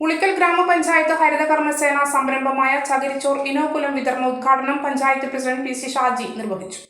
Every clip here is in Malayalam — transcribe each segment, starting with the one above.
ഉളിക്കൽ ഗ്രാമപഞ്ചായത്ത് ഹരിത കർമ്മസേന സംരംഭമായ ചകിരിച്ചോർ ഇനോകുലം വിതരണോദ്ഘാടനം panchayat president P C Shaji നിർവഹിച്ചു.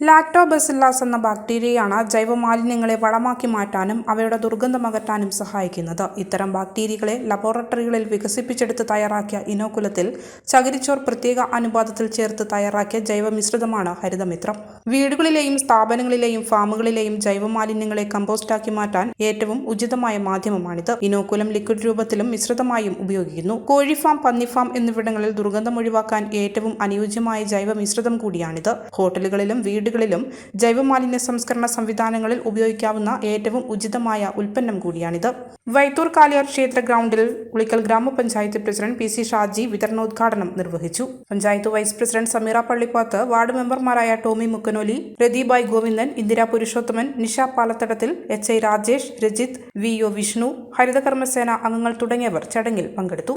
ലാക്ടോബസില്ലാസ് എന്ന ബാക്ടീരിയയാണ് ജൈവമാലിന്യങ്ങളെ വളമാക്കി മാറ്റാനും അവയുടെ ദുർഗന്ധം അകറ്റാനും സഹായിക്കുന്നത്. ഇത്തരം ബാക്ടീരിയകളെ ലബോറട്ടറികളിൽ വികസിപ്പിച്ചെടുത്ത് തയ്യാറാക്കിയ ഇനോകുലത്തിൽ ചകിരിച്ചോർ പ്രത്യേക അനുപാതത്തിൽ ചേർത്ത് തയ്യാറാക്കിയ ജൈവമിശ്രിതമാണ് ഹരിതമിത്രം. വീടുകളിലെയും സ്ഥാപനങ്ങളിലെയും ഫാമുകളിലെയും ജൈവമാലിന്യങ്ങളെ കമ്പോസ്റ്റാക്കി മാറ്റാൻ ഏറ്റവും ഉചിതമായ മാധ്യമമാണിത്. ഇനോകുലം ലിക്വിഡ് രൂപത്തിലും മിശ്രിതമായും ഉപയോഗിക്കുന്നു. കോഴിഫാം പന്നിഫാം എന്നിവിടങ്ങളിൽ ദുർഗന്ധം ഒഴിവാക്കാൻ ഏറ്റവും അനുയോജ്യമായ ജൈവമിശ്രിതം കൂടിയാണിത്. ഹോട്ടലുകളിലും വീടുകളിലും ജൈവമാലിന്യ സംസ്കരണ സംവിധാനങ്ങളിൽ ഉപയോഗിക്കാവുന്ന ഏറ്റവും ഉചിതമായ ഉൽപ്പന്നം കൂടിയാണിത്. വൈത്തൂർ കാലിയാർ ക്ഷേത്ര ഗ്രൗണ്ടിൽ ഉളിക്കൽ ഗ്രാമപഞ്ചായത്ത് പ്രസിഡന്റ് പി സി ഷാജി വിതരണോദ്ഘാടനം നിർവഹിച്ചു. Panchayat vice president Sameera Pallippath ward മെമ്പർമാരായ Tomy Mukkanoli Ratheebai Govindan Indira Purushothaman Nisha Palathadathil H I Rajesh Rajith V O Vishnu Harithakarmasena അംഗങ്ങൾ തുടങ്ങിയവർ ചടങ്ങിൽ പങ്കെടുത്തു.